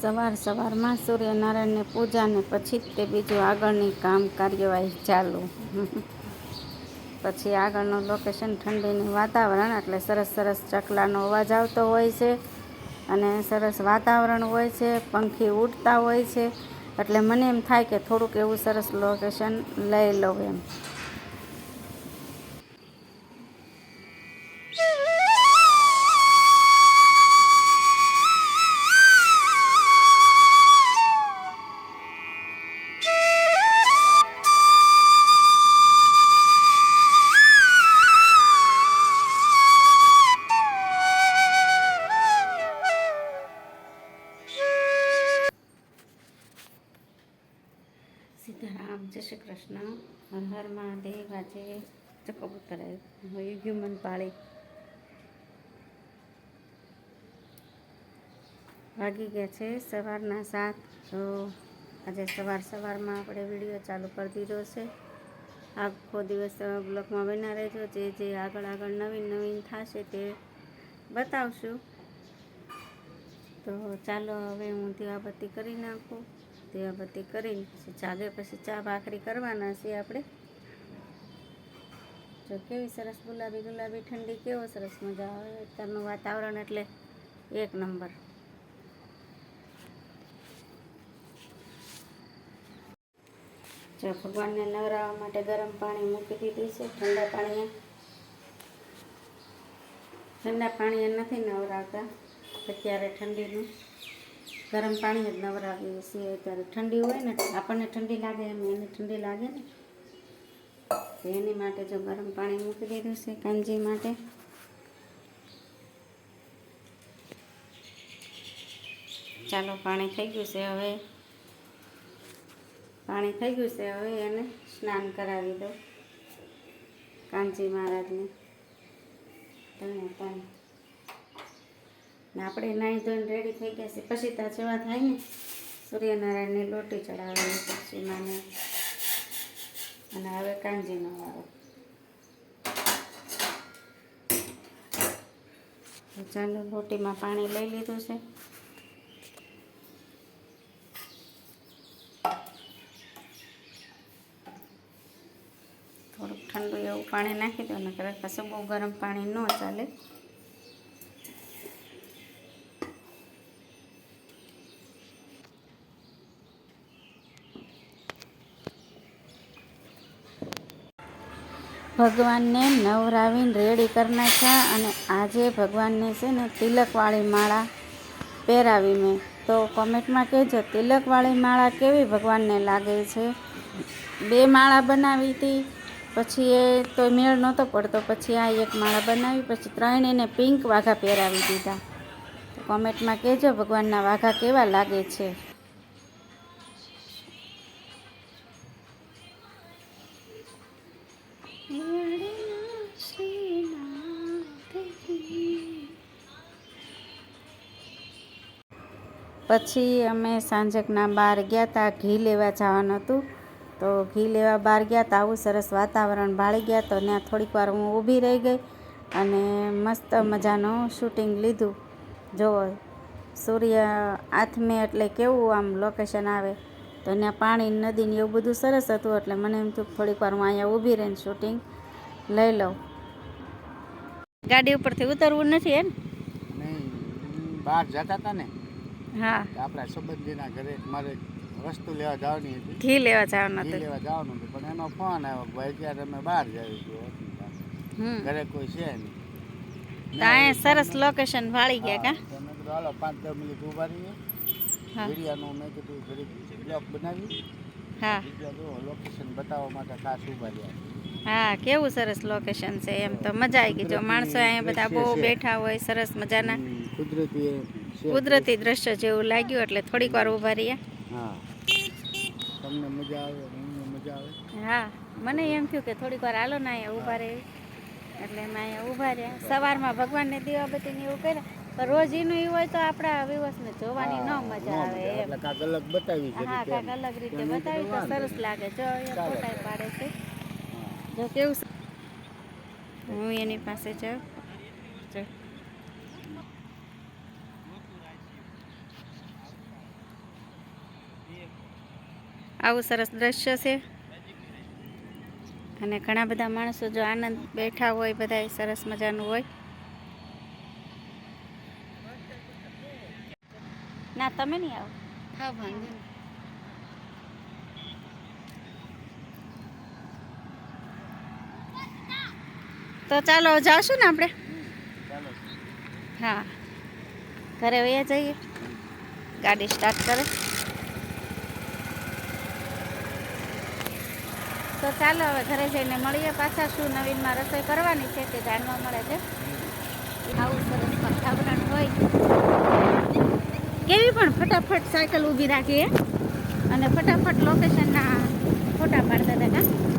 સવાર સવારમાં સૂર્યનારાયણની પૂજાને પછી જ તે બીજું આગળની કામ કાર્યવાહી ચાલુ. પછી આગળનું લોકેશન ઠંડીનું વાતાવરણ, એટલે સરસ સરસ ચકલાનો અવાજ આવતો હોય છે અને સરસ વાતાવરણ હોય છે, પંખી ઉડતા હોય છે, એટલે મને એમ થાય કે થોડુંક એવું સરસ લોકેશન લઈ લઉં એમ. સીતારામ જય શ્રી કૃષ્ણ. હર હર મહાદેવ આજે કબૂતર હોય હ્યુમન પાળી. વાગી ગયા છે સવારના સાત. તો આજે સવાર સવારમાં આપણે વીડિયો ચાલુ કરી દીધો છે. આખો દિવસ બ્લોગમાં બના રહેજો. જે જે આગળ આગળ નવીન નવીન થશે તે બતાવશું. તો ચાલો હવે હું દીવાબત્તી કરી નાખું. દીવાબત્તી કરીને પછી જાગે પછી ચા ભાખરી કરવાના છીએ આપણે. જો કેવી સરસ ગુલાબી ગુલાબી ઠંડી, કેવો સરસ મજા આવે. અત્યારનું વાતાવરણ એટલે એક નંબર. જો ભગવાનને નવરાવવા માટે ગરમ પાણી મૂકી દીધું છે, ઠંડા પાણીએ. ઠંડા પાણીએ નથી નવરાવતા અત્યારે ઠંડીનું. ગરમ પાણી જ નવરાવીએ છીએ. અત્યારે ઠંડી હોય ને, આપણને ઠંડી લાગે એમ, એને ઠંડી લાગે ને. એની માટે જો ગરમ પાણી મૂકી દીધું છે કાંજી માટે. ચાલો, પાણી થઈ ગયું છે હવે. પાણી થઈ ગયું છે હવે, એને સ્નાન કરાવી દો કાંજી મહારાજને. પાણી ને આપણે નાહી ધોઈને રેડી થઈ ગયા છે પછી ત્યાં જેવા થાય ને, સૂર્યનારાયણની લોટી ચડાવવાની પછી માને અને હવે કાંજીનો વાળો ચાલો લોટીમાં પાણી લઈ લીધું છે. થોડુંક ઠંડુ એવું પાણી નાખી દો ને કદાચ પછી બહુ ગરમ પાણી ન ચાલે. ભગવાનને નવરાવીને રેડી કરી નાખ્યા અને આજે ભગવાનને છે ને તિલકવાળી માળા પહેરાવી મેં. તો કોમેન્ટમાં કહેજો, તિલકવાળી માળા કેવી ભગવાનને લાગે છે? બે માળા બનાવી હતી, પછી એ તો મેળ નહોતો પડતો, પછી આ એક માળા બનાવી, પછી ત્રણ એને પિંક વાઘા પહેરાવી દીધા. કોમેન્ટમાં કહેજો ભગવાનના વાઘા કેવા લાગે છે? પછી અમે સાંજકના બહાર ગયા હતા ઘી લેવા જવાનું હતું. તો ઘી લેવા બહાર ગયા હતા આવું સરસ વાતાવરણ ભાળી ગયા તો ત્યાં થોડીક વાર હું ઊભી રહી ગઈ અને મસ્ત મજાનું શૂટિંગ લીધું. જો સૂર્ય આથમે એટલે કેવું આમ લોકેશન આવે. તો ત્યાં પાણી નદી ને એવું બધું સરસ હતું એટલે મને એમ થયું થોડીક વાર હું અહીંયા ઊભી રહીને શૂટિંગ લઈ લઉં. ગાડી ઉપરથી ઉતરવું નથી એમ? નહીં બહાર જતા હતા ને. હા. આપણા સંબંધીના ઘરે મારે વસ્તુ લેવા જવાની હતી. ઘી લેવા જવાનું હતું. લેવા જવાનું હતું પણ એનો ફોન આવ્યો ભાઈ ત્યારે અમે બહાર હમ. ઘરે કોઈ છે નહીં. અહીંયા સરસ લોકેશન વાળી ગયા કા? હાલો પાંચ દસ મિનિટ ઊભા રહીએ. હા. મેં કીધું ઘડીક બ્લોક બનાવી. હા. લોકેશન બતાવવા માટે ખાસ ઊભા રહ્યા હા કેવું સરસ લોકેશન છે એમ તો મજા આવી ગઈ. જો માણસો અહીંયા બધા બહુ બેઠા હોય સરસ મજાના. કુદરતી. કુદરતી દ્રશ્ય જેવું લાગ્યું એટલે થોડીક વાર ઊભા રહ્યા. હા. તમને મજા આવે અમને મજા આવે. હા મને એમ થયું કે થોડીક વાર હાલો ને અહીંયા ઊભા રહે એટલે અમે અહીંયા ઊભા રહ્યા. સવારમાં ભગવાનને દીવાબત્તીને એવું કર્યા. રોજ એનું એવું હોય તો આપણા દિવસને જોવાની ન મજા આવે એટલે કાંઈક અલગ બતાવી છે હા કાંઈક અલગ રીતે બતાવી તો સરસ લાગે. જો એ ફોટા પાડે છે. જો કેવું હું એની પાસે જાઉં. જો. આવું સરસ દ્રશ્ય છે. અને ઘણા બધા માણસો જો આનંદ બેઠા હોય બધા સરસ મજાનું હોય. તમે નહીં આવો. હા વાંધો તો ચાલો જાશું ને આપણે? હા. ઘરે વયા જઈએ. ગાડી સ્ટાર્ટ કરે. તો ચાલો હવે ઘરે જઈને મળીએ પાછા શું નવીનમાં રસોઈ કરવાની છે તે જાણવા મળે છે? આવું સરસ વાતાવરણ હોય. પણ ફટાફટ સાયકલ ઊભી રાખીએ અને ફટાફટ લોકેશનના ફોટા પાડતા હતા?